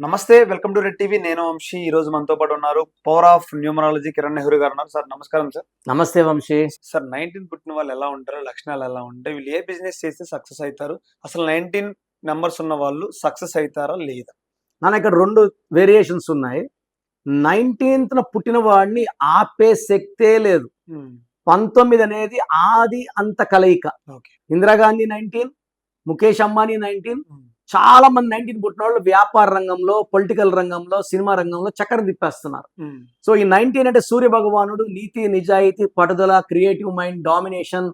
నమస్తే welcome to red TV. నేను వంశీ. ఈ రోజు మనతో పాటు ఉన్నారు power of numerology Kiran Nehru garu ఉన్నారు. సార్ నమస్కారం సార్. నమస్తే వంశీ. సార్ నైన్టీన్ పుట్టిన వాళ్ళు ఎలా ఉంటారు? లక్షణాలు ఎలా ఉంటాయి? వీళ్ళు ఏ బిజినెస్ చేస్తే సక్సెస్ అవుతారు? అసలు నైన్టీన్ నెంబర్స్ ఉన్న వాళ్ళు సక్సెస్ అవుతారా లేదా? మన ఇక్కడ రెండు వేరియేషన్స్ ఉన్నాయి. నైన్టీన్త్న పుట్టిన వాడిని ఆపే శక్తే లేదు. పంతొమ్మిది అనేది ఆది అంత కలయిక. Okay. Indira Gandhi nineteen Mukesh Ambani nineteen చాలా మంది నైన్టీన్ పుట్టిన వాళ్ళు వ్యాపార రంగంలో పొలిటికల్ రంగంలో సినిమా రంగంలో చక్కెర తిప్పేస్తున్నారు. సో ఈ నైన్టీన్ అంటే సూర్య భగవానుడు నీతి నిజాయితీ పట్టుదల creative mind domination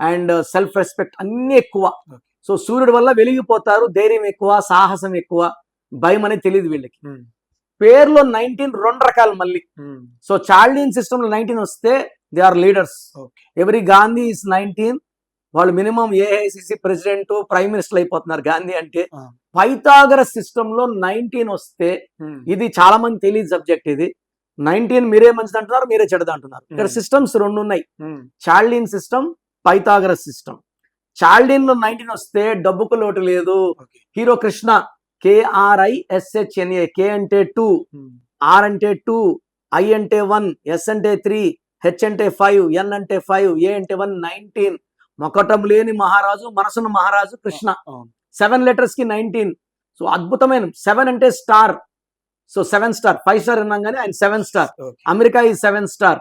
and self respect అన్ని ఎక్కువ. సో సూర్యుడి వల్ల వెలిగిపోతారు ధైర్యం ఎక్కువ సాహసం ఎక్కువ భయం అనేది తెలియదు వీళ్ళకి. పేర్లో నైన్టీన్ రెండు రకాలు మళ్ళీ. సో చార్లియన్ సిస్టమ్లో నైన్టీన్ వస్తే దే ఆర్ లీడర్స్. ఎవరి గాంధీ ఇస్ నైన్టీన్ వాళ్ళు minimum AICC president prime minister అయిపోతున్నారు గాంధీ అంటే. పైథాగరస్ సిస్టమ్లో నైన్టీన్ వస్తే ఇది చాలా మంది తెలియదు సబ్జెక్ట్ ఇది. నైన్టీన్ మీరే మంచిది అంటున్నారు మీరే చెడదు అంటున్నారు. ఇక్కడ. సిస్టమ్స్ రెండు ఉన్నాయి. చార్లిన్ సిస్టమ్ పైథాగరస్ సిస్టమ్ చార్లిన్లో నైన్టీన్ వస్తే డబ్బుకు లోటు లేదు. Hero Krishna KRI SHNA K అంటే టూ ఆర్ అంటే టూ ఐ అంటే వన్ ఎస్ అంటే త్రీ హెచ్ అంటే ఫైవ్ ఎన్ అంటే ఫైవ్ ఏ అంటే వన్ నైన్టీన్ మొకటం లేని మహారాజు మనసున్న మహారాజు కృష్ణ. సెవెన్ లెటర్స్కి నైన్టీన్ సో అద్భుతమైన సెవెన్ అంటే star so seven star five star అన్నాం కానీ ఆయన సెవెన్ స్టార్ అమెరికా ఈ seven star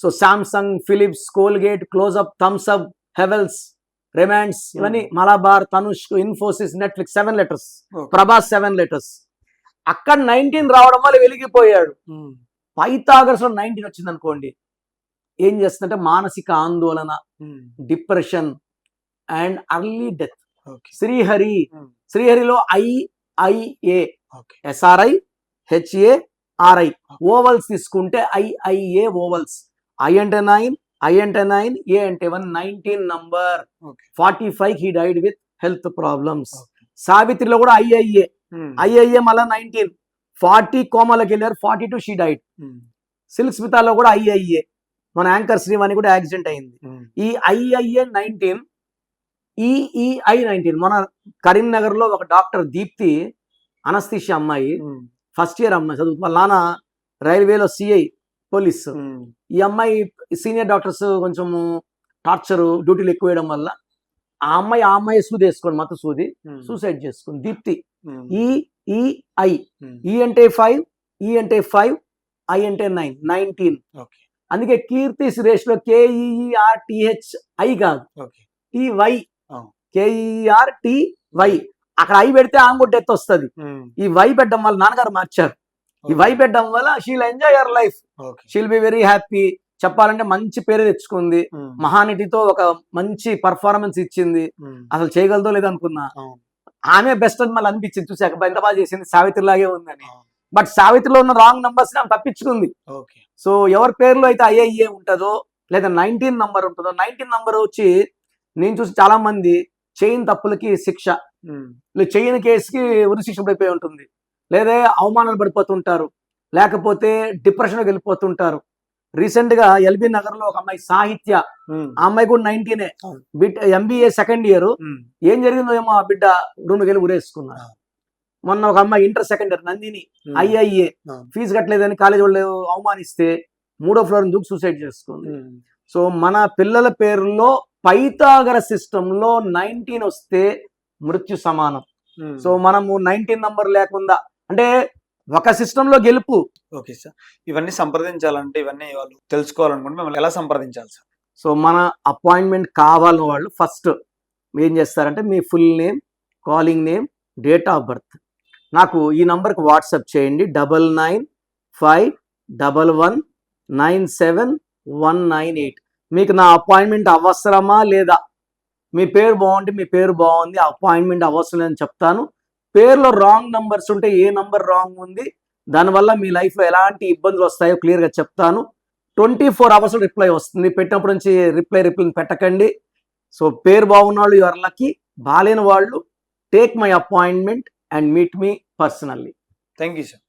so Samsung Philips Colgate Closeup Thums Up Havells Raymonds ఇవన్నీ Malabar Tanishq Infosys Netflix seven letters Prabhas seven letters అక్కడ nineteen రావడం వల్ల వెలిగిపోయాడు. పైథాగరస్లో nineteen వచ్చింది అనుకోండి ఏం చేస్తుందంటే మానసిక ఆందోళన depression and early death. Srihari Hmm. శ్రీహరిలో IIA SRI HA RI. Vowels తీసుకుంటే ఐఐఏ ఓవల్స్. ఐ అంటే నైన్ ఐ అంటే నైన్ ఏ అంటే one nineteen number. Forty five he died with health problems. సావిత్రిలో కూడా ఐఐఏ. ఐఐఏ మళ్ళీ నైన్టీన్. ఫార్టీ కోమాలకు వెళ్ళారు forty two she died. Silk స్మితాలో కూడా ఐఐఏ. మన యాంకర్ శ్రీవాణి కూడా యాక్సిడెంట్ అయింది. ఈ ఐఐఏ నైన్టీన్ ఈఈఐ నైన్టీన్ మన కరీంనగర్లో ఒక డాక్టర్ దీప్తి అనస్థిషియా అమ్మాయి ఫస్ట్ ఇయర్ అమ్మాయి చదువు వాళ్ళ నాన్న రైల్వేలో సిఐ పోలీస్. ఈ అమ్మాయి సీనియర్ డాక్టర్స్ కొంచెం టార్చర్ డ్యూటీలు ఎక్కువ వేయడం వల్ల ఆ అమ్మాయి ఆ అమ్మాయి సూది వేసుకోండి మత సూది సూసైడ్ చేసుకుంది. దీప్తి ఈఈఐ ఈ అంటే ఫైవ్ ఈ అంటే ఫైవ్ ఐ అంటే నైన్ నైన్టీన్. ఓకే. అందుకే కీర్తి సురేష్లో కేఈఆర్ టిహెచ్ ఐ కాదు. ఓకే. టి వై అవును. కేఈఆర్ టి వై అక్కడ ఐ పెడితే ఆంగు డెత్ వస్తుంది. ఈ వై పెట్టడం వల్ల నాన్నగారు మార్చారు. ఈ వై పెట్టడం వల్ల she'll enjoy your life she'll be very happy చెప్పాలంటే మంచి పేరు తెచ్చుకుంది. మహానటితో ఒక మంచి పర్ఫార్మెన్స్ ఇచ్చింది. అసలు చేయగలదో లేదో అనుకున్నా అవును. ఆమె బెస్ట్ అని మళ్ళీ అనిపించింది. చూసాక ఎంత బాగా చేసింది. సావిత్రి లాగే ఉందని బట్ సావిత్రిలో ఉన్న రాంగ్ నంబర్స్ ఆమె తప్పించుకుంది. సో ఎవరి పేరులో అయితే ఐఐఏ ఉంటుందో లేదా నైన్టీన్ నంబర్ ఉంటుందో నైన్టీన్ నంబర్ వచ్చి నేను చూసి చాలా మంది చైన్ తప్పులకి శిక్ష. చేయని కేసుకి ఉరి శిక్ష పడిపోయి ఉంటుంది. లేదా అవమానాలు పడిపోతుంటారు. లేకపోతే డిప్రెషన్కి వెళ్ళిపోతుంటారు. రీసెంట్గా ఎల్బీ నగర్లో ఒక అమ్మాయి సాహిత్య ఆ అమ్మాయి కూడా నైన్టీనే. బిడ్ ఎంబీఏ సెకండ్ ఇయర్ ఏం జరిగిందో ఏమో ఆ బిడ్డ రెండు గెలు ఉరేసుకున్నారు. మొన్న ఒక అమ్మాయి inter second year Nandini IIA. Fees కట్టలేదని కాలేజ్ వాళ్ళు అవమానిస్తే మూడో ఫ్లోర్ దూకి సూసైడ్ చేసుకుంది. సో మన పిల్లల పేరులో పైతాగర సిస్టమ్లో నైన్టీన్ వస్తే మృత్యు సమానం. సో మనము నైన్టీన్ నంబర్ లేకుండా అంటే ఒక సిస్టమ్లో గెలుపు. Okay sir. ఇవన్నీ సంప్రదించాలంటే ఇవన్నీ వాళ్ళు తెలుసుకోవాలనుకుంటే మిమ్మల్ని ఎలా సంప్రదించాలి సార్? సో మన అపాయింట్మెంట్ కావాలని వాళ్ళు ఫస్ట్ ఏం చేస్తారంటే మీ full name calling name date of birth నాకు ఈ నంబర్కి వాట్సాప్ చేయండి. Double nine five double one nine seven one nine eight. మీకు నా అపాయింట్మెంట్ అవసరమా లేదా? మీ పేరు బాగుంటే మీ పేరు బాగుంది. అపాయింట్మెంట్ అవసరం లేదని చెప్తాను. పేరులో రాంగ్ నంబర్స్ ఉంటే ఏ నంబర్ రాంగ్ ఉంది? దానివల్ల మీ లైఫ్లో ఎలాంటి ఇబ్బందులు వస్తాయో క్లియర్గా చెప్తాను. ట్వంటీ ఫోర్ అవర్స్ రిప్లై వస్తుంది. పెట్టినప్పటి నుంచి రిప్లై రిప్లై పెట్టకండి. సో పేరు బాగున్న వాళ్ళు యువర్ లక్కీ. వాళ్ళు take my appointment. And meet me personally thank you sir